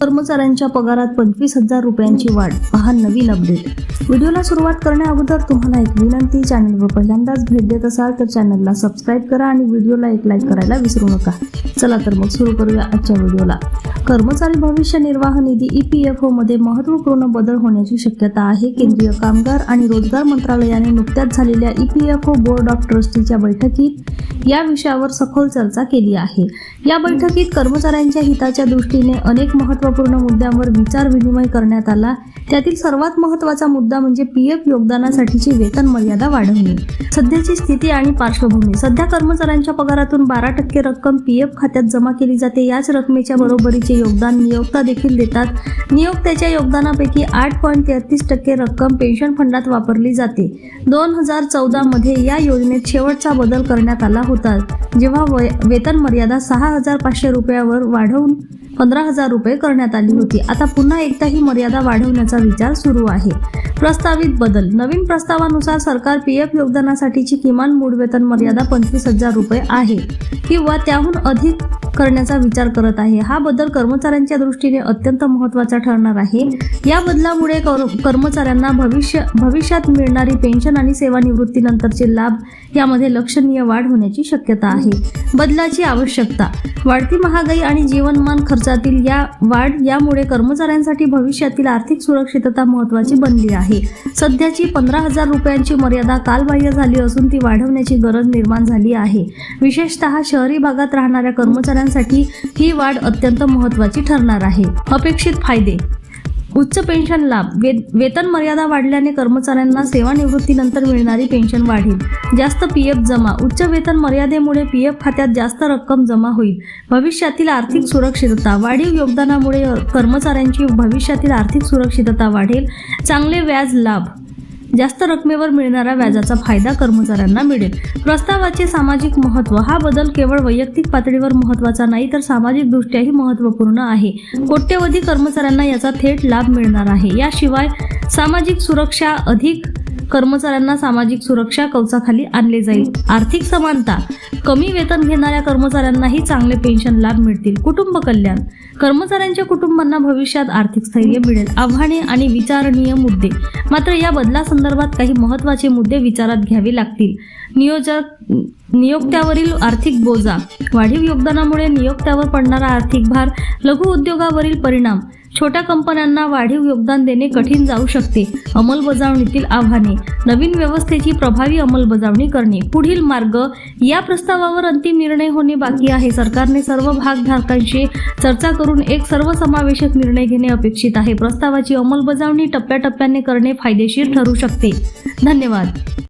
कर्मचाऱ्यांच्या पगारात पंचवीस हजार रुपयांची वाढ. पहा नवीन अपडेट व्हिडिओला सुरुवात करण्या अगोदर तुम्हाला एक विनंती चॅनलवर पहिल्यांदाच भेट देत असाल तर चॅनलला सबस्क्राईब करा आणि व्हिडिओला एक लाईक करायला विसरू नका. चला तर मग सुरू करूया आजच्या व्हिडिओला. कर्मचारी भविष्य निर्वाह निधी ई पी एफमध्ये महत्त्वपूर्ण बदल होण्याची शक्यता आहे. केंद्रीय कामगार आणि रोजगार मंत्रालयाने नुकत्याच झालेल्या E P F O board of ट्रस्टीच्या बैठकीत या विषयावर सखोल चर्चा केली आहे. या बैठकीत कर्मचाऱ्यांच्या हिताच्या दृष्टीने अनेक महत्त्वपूर्ण मुद्द्यांवर विचार विनिमय करण्यात आला. त्यातील सर्वात महत्त्वाचा मुद्दा म्हणजे पी एफ योगदानासाठीची वेतन मर्यादा वाढवणे. सध्याची स्थिती आणि पार्श्वभूमी. सध्या कर्मचाऱ्यांच्या पगारातून बारा टक्के रक्कम पी एफ खात्यात जमा केली जाते. याच रकमेच्या बरोबरीचे योगदान नियोक्ता देखील देतात. नियोक्त्याच्या योगदानापैकी आठ पॉईंट तेहतीस टक्के रक्कम पेन्शन फंडात वापरली जाते. दोन हजार चौदा मध्ये या योजनेत शेवटचा बदल करण्यात आला होता. जेव्हा वय वेतन मर्यादा सहा हजार पाचशे रुपयावर वाढवून पंधरा हजार रुपये करण्यात आली होती. आता पुन्हा एकदा ही मर्यादा वाढवण्याचा विचार सुरू आहे. प्रस्तावित बदल. नवीन प्रस्तावानुसार सरकार पी एफ योगदानासाठीची किमान मूळ वेतन मर्यादा पंचवीस हजार रुपये आहे किंवा त्याहून अधिक करण्याचा विचार करत आहे. हा बदल कर्मचाऱ्यांच्या दृष्टीने अत्यंत महत्त्वाचा ठरणार आहे. या बदलामुळे कर्मचाऱ्यांना भविष्य भविष्यात मिळणारी पेन्शन आणि सेवानिवृत्तीनंतरचे लाभ यामध्ये लक्षणीय वाढ होण्याची शक्यता आहे. बदलाची आवश्यकता. वाढती महागाई आणि जीवनमान खर्च खर्चातील या वाढ यामुळे कर्मचाऱ्यांसाठी भविष्यातील आर्थिक सुरक्षितता महत्त्वाची बनली आहे. सध्याची पंधरा हजार रुपयांची मर्यादा कालबाह्य झाली असून ती वाढवण्याची गरज निर्माण झाली आहे. विशेषतः शहरी भागात राहणाऱ्या कर्मचाऱ्यांसाठी ही वाढ अत्यंत महत्त्वाची ठरणार आहे. अपेक्षित फायदे उच्च पेन्शन लाभ. वे वेतन मर्यादा वाढल्याने कर्मचाऱ्यांना सेवानिवृत्तीनंतर मिळणारी पेन्शन वाढेल. जास्त पी एफ जमा. उच्च वेतन मर्यादेमुळे पी एफ खात्यात जास्त रक्कम जमा होईल. भविष्यातील आर्थिक सुरक्षितता. वाढीव योगदानामुळे कर्मचाऱ्यांची भविष्यातील आर्थिक सुरक्षितता वाढेल. चांगले व्याज लाभ. जास्त रकमेवर मिळणाऱ्या व्याजाचा फायदा कर्मचाऱ्यांना मिळेल. प्रस्तावाचे सामाजिक महत्त्व हा बदल केवळ वैयक्तिक पातळीवर महत्त्वाचा नाही तर सामाजिकदृष्ट्याही महत्त्वपूर्ण आहे. कोट्यवधी कर्मचाऱ्यांना याचा थेट लाभ मिळणार आहे. याशिवाय सामाजिक सुरक्षा अधिक कर्मचाऱ्यांना सामाजिक सुरक्षा कवचाखाली आणले जाईल. आर्थिक समानता कमी वेतन घेणाऱ्या कर्मचाऱ्यांनाही चांगले पेन्शन लाभ मिळतील. कुटुंब कल्याण कर्मचाऱ्यांच्या कुटुंबांना भविष्यात आर्थिक स्थैर्य मिळेल. आव्हाने आणि विचारणीय मुद्दे. मात्र या बदलासंदर्भात काही महत्त्वाचे मुद्दे विचारात घ्यावे लागतील. नियोजक नियोक्त्यावरील आर्थिक बोजा. वाढीव योगदानामुळे नियोक्त्यावर पडणारा आर्थिक भार लघु उद्योगावरील परिणाम छोट्या कंपन्यांना वाढीव योगदान देणे कठीण जाऊ शकते. अंमलबजावणीतील आव्हाने. नवीन व्यवस्थेची प्रभावी अंमलबजावणी करणे. पुढील मार्ग. या प्रस्तावावर अंतिम निर्णय होणे बाकी आहे. सरकारने सर्व भागधारकांशी चर्चा करून एक सर्वसमावेशक निर्णय घेणे अपेक्षित आहे. प्रस्तावाची अंमलबजावणी टप्प्याटप्प्याने करणे फायदेशीर ठरू शकते. धन्यवाद.